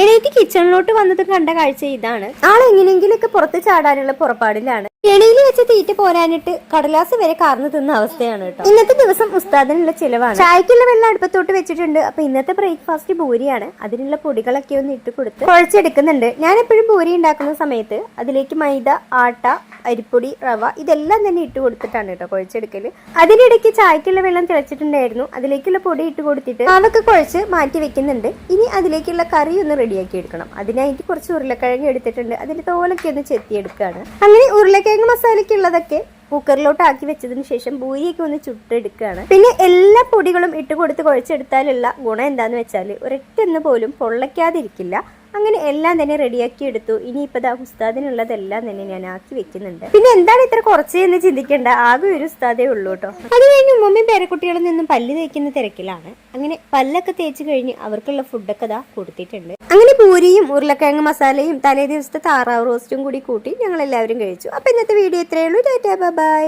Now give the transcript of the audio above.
എണീറ്റ് കിച്ചണിലോട്ട് വന്നത് കണ്ട കാഴ്ച ഇതാണ്. ആൾ എങ്ങനെയെങ്കിലൊക്കെ പുറത്ത് ചാടാനുള്ള പുറപ്പാടിലാണ്. എണീലി വെച്ച് തീറ്റ പോരാനിട്ട് കടലാസ് വരെ കാർന്നു തിന്ന അവസ്ഥയാണ് കേട്ടോ. ഇന്നത്തെ ദിവസം ഉസ്താദിനുള്ള ചിലവാണ്. ചായക്കുള്ള വെള്ളം അടുപ്പത്തോട്ട് വെച്ചിട്ടുണ്ട്. അപ്പൊ ഇന്നത്തെ ബ്രേക്ക്ഫാസ്റ്റ് ബോരിയാണ് അതിനുള്ള പൊടികളൊക്കെ ഒന്ന് ഇട്ട് കൊടുത്ത് കുഴച്ചെടുക്കുന്നുണ്ട്. ഞാൻ എപ്പോഴും ഭൂരി ഉണ്ടാക്കുന്ന സമയത്ത് അതിലേക്ക് മൈദ ആട്ട അരിപ്പൊടി റവ ഇതെല്ലാം തന്നെ ഇട്ട് കൊടുത്തിട്ടാണ് കേട്ടോ കുഴച്ചെടുക്കൽ. അതിനിടയ്ക്ക് ചായക്കുള്ള വെള്ളം തിളച്ചിട്ടുണ്ടായിരുന്നു. അതിലേക്കുള്ള പൊടി ഇട്ട് കൊടുത്തിട്ട് അതൊക്കെ കുഴച്ച് മാറ്റി വെക്കുന്നുണ്ട്. ഇനി അതിലേക്കുള്ള കറി ഒന്ന് റെഡിയാക്കി എടുക്കണം. അതിനായിട്ട് കുറച്ച് ഉരുളക്കിഴങ്ങ് എടുത്തിട്ടുണ്ട്. അതിന്റെ തോലൊക്കെ ഒന്ന് ചെത്തിയെടുക്കുകയാണ് അങ്ങനെ ഉരുളക്കിഴങ്ങ് മസാലയ്ക്കുള്ളതൊക്കെ കുക്കറിലോട്ട് ആക്കി വെച്ചതിന് ശേഷം ഭൂരിയൊക്കെ ഒന്ന് ചുട്ടെടുക്കുകയാണ് പിന്നെ എല്ലാ പൊടികളും ഇട്ട് കൊടുത്ത് കുഴച്ചെടുത്താലുള്ള ഗുണം എന്താന്ന് വെച്ചാൽ ഒരൊറ്റൊന്ന് പോലും പൊള്ളയ്ക്കാതിരിക്കില്ല. അങ്ങനെ എല്ലാം തന്നെ റെഡിയാക്കി എടുത്തു. ഇനിയിപ്പോൾ ദാ ഉസ്താദിനുള്ളതെല്ലാം തന്നെ ഞാൻ ആക്കി വെക്കുന്നുണ്ട്. പിന്നെ എന്താണ് ഇത്ര കുറച്ച് എന്ന് ചിന്തിക്കേണ്ട. ആകെ ഒരു ഉസ്താദേ ഉള്ളൂ കേട്ടോ. അത് കഴിഞ്ഞ് ഉമ്മയും പേരക്കുട്ടികളിൽ നിന്നും പല്ല് തേക്കുന്ന തിരക്കിലാണ്. അങ്ങനെ പല്ലൊക്കെ തേച്ച് കഴിഞ്ഞ് അവർക്കുള്ള ഫുഡൊക്കെ ദാ കൊടുത്തിട്ടുണ്ട്. അങ്ങനെ പൂരിയും ഉരുളക്കിഴങ്ങ് മസാലയും തലേ ദിവസത്തെ താറാവ് റോസ്റ്റും കൂടി കൂട്ടി ഞങ്ങൾ എല്ലാവരും കഴിച്ചു. അപ്പൊ ഇന്നത്തെ വീഡിയോ ഇത്രയേ ഉള്ളൂ. Tata bye.